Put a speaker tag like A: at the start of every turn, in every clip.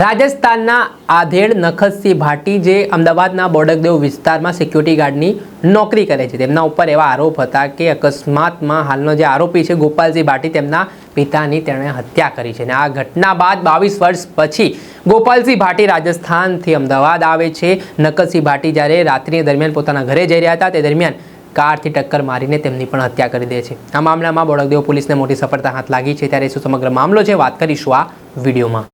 A: રાજસ્થાનના આધેડ નખતસિંહ ભાટી જે અમદાવાદના બોડકદેવ વિસ્તારમાં સિક્યુરિટી ગાર્ડની નોકરી કરે છે. તેમના ઉપર એવા આરોપ હતા કે અકસ્માતમાં હાલનો જે આરોપી છે ગોપાલસિંહ ભાટી તેમના પિતાની તેણે હત્યા કરી છે અને આ ઘટના બાદ બાવીસ વર્ષ પછી ગોપાલસિંહ ભાટી રાજસ્થાનથી અમદાવાદ આવે છે. નખતસિંહ ભાટી જ્યારે રાત્રિ દરમિયાન પોતાના ઘરે જઈ રહ્યા હતા, તે દરમિયાન કારથી ટક્કર મારીને તેમની પણ હત્યા કરી દે છે. આ મામલામાં બોડકદેવ પોલીસને મોટી સફળતા હાથ લાગી છે. ત્યારે શું સમગ્ર મામલો છે? વાત કરીશું આ વિડીયોમાં.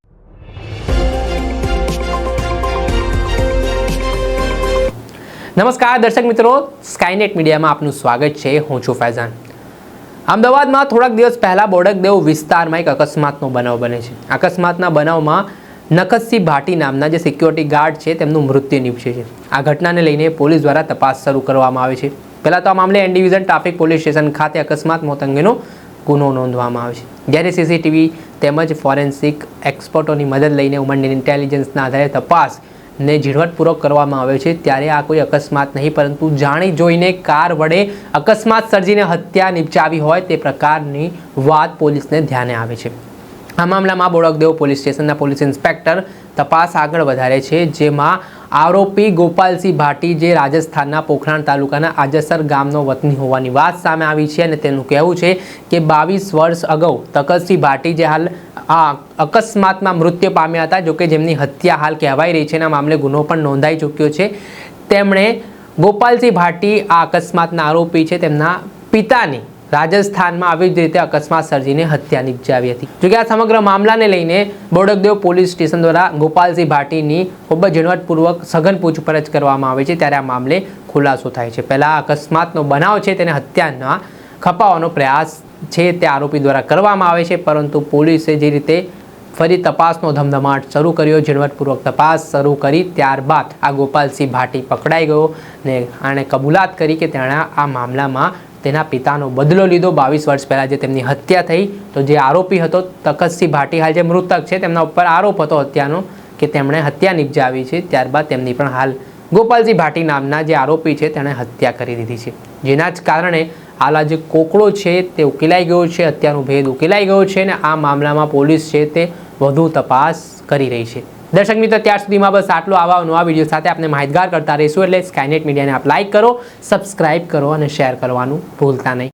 A: નમસ્કાર દર્શક મિત્રો સ્કાયનેટ મીડિયામાં આપનું સ્વાગત છે. હું છું ફૈઝાન. અમદાવાદમાં થોડાક દિવસ પહેલા બોડકદેવ વિસ્તારમાં એક અકસ્માતનો બનાવ બને છે. અકસ્માતના બનાવમાં નખતસિંહ ભાટી નામના જે સિક્યોરિટી ગાર્ડ છે, તેમનું મૃત્યુ નીપજે છે. આ ઘટનાને લઈને પોલીસ દ્વારા તપાસ શરૂ કરવામાં આવે છે. પહેલાં તો આ મામલે N division traffic police station ખાતે અકસ્માત મોત અંગેનો ગુનો નોંધવામાં આવે છે. જ્યારે સીસીટીવી તેમજ ફોરેન્સિક એક્સપર્ટોની મદદ લઈને ઉમંડ ઇન્ટેલિજન્સના આધારે તપાસ ને ઝીણવટપૂર્વક કરવામાં આવે છે. ત્યારે આ કોઈ અકસ્માત નહીં, પરંતુ જાણી જોઈને કાર વડે અકસ્માત સર્જીને હત્યા નિપજાવી હોય તે પ્રકારની વાત પોલીસને ધ્યાને આવે છે. આ મામલામાં બોડકદેવ પોલીસ સ્ટેશનના પોલીસ ઇન્સ્પેક્ટર તપાસ આગળ વધારે છે, જેમાં આરોપી ગોપાલસિંહ ભાટી જે રાજસ્થાનના પોખરાણ તાલુકાના આજસર ગામનો વતની હોવાની વાત સામે આવી છે અને તેનું કહેવું છે કે બાવીસ વર્ષ અગાઉ તકતસિંહ ભાટી જે હાલ આ અકસ્માતમાં મૃત્યુ પામ્યા હતા, જોકે જેમની હત્યા હાલ કહેવાઈ રહી છે અને મામલે ગુનો પણ નોંધાઈ ચૂક્યો છે. તેમણે ગોપાલસિંહ ભાટી આ અકસ્માતના આરોપી છે. તેમના પિતાની રાજસ્થાનમાં આવી જ રીતે અકસ્માત સર્જીને હત્યા નિપજાવી હતી. જોકે આ સમગ્ર મામલાને લઈને બોડકદેવ પોલીસ સ્ટેશન દ્વારા ગોપાલસિંહ ભાટીની ખૂબ જ ઝીણવટપૂર્વક સઘન પૂછપરછ કરવામાં આવે છે. ત્યારે આ મામલે ખુલાસો થાય છે. પહેલાં અકસ્માતનો બનાવ છે, તેને હત્યાના ખપાવવાનો પ્રયાસ છે તે આરોપી દ્વારા કરવામાં આવે છે. પરંતુ પોલીસે જે રીતે ફરી તપાસનો ધમધમાટ શરૂ કર્યો, ઝીણવટપૂર્વક તપાસ શરૂ કરી, ત્યારબાદ આ ગોપાલસિંહ ભાટી પકડાઈ ગયો ને આણે કબૂલાત કરી કે તેણે આ મામલામાં તેના પિતાનો બદલો લીધો. બાવીસ વર્ષ પહેલાં જે તેમની હત્યા થઈ, તો જે આરોપી હતો તખતસિંહ ભાટી હાલ જે મૃતક છે, તેમના ઉપર આરોપ હતો હત્યાનો કે તેમણે હત્યા નિપજાવી છે. ત્યારબાદ તેમની પણ હાલ ગોપાલસિંહ ભાટી નામના જે આરોપી છે, તેણે હત્યા કરી દીધી છે. જેના જ કારણે હાલ જે કોકડો છે, તે ઉકેલાઈ ગયો છે, હત્યાનો ભેદ ઉકેલાઈ ગયો છે અને આ મામલામાં પોલીસ છે, તે વધુ તપાસ કરી રહી છે. દર્શક મિત્રો, ત્યાર સુધીમાં બસ આટલો આવા નવા વીડિયો સાથે આપણે માહિતગાર કરતા રહીશું. એટલે સ્કાયનેટ મીડિયાને આપ લાઇક કરો સબસ્ક્રાઇબ કરો અને શેર કરવાનું ભૂલતા નહીં.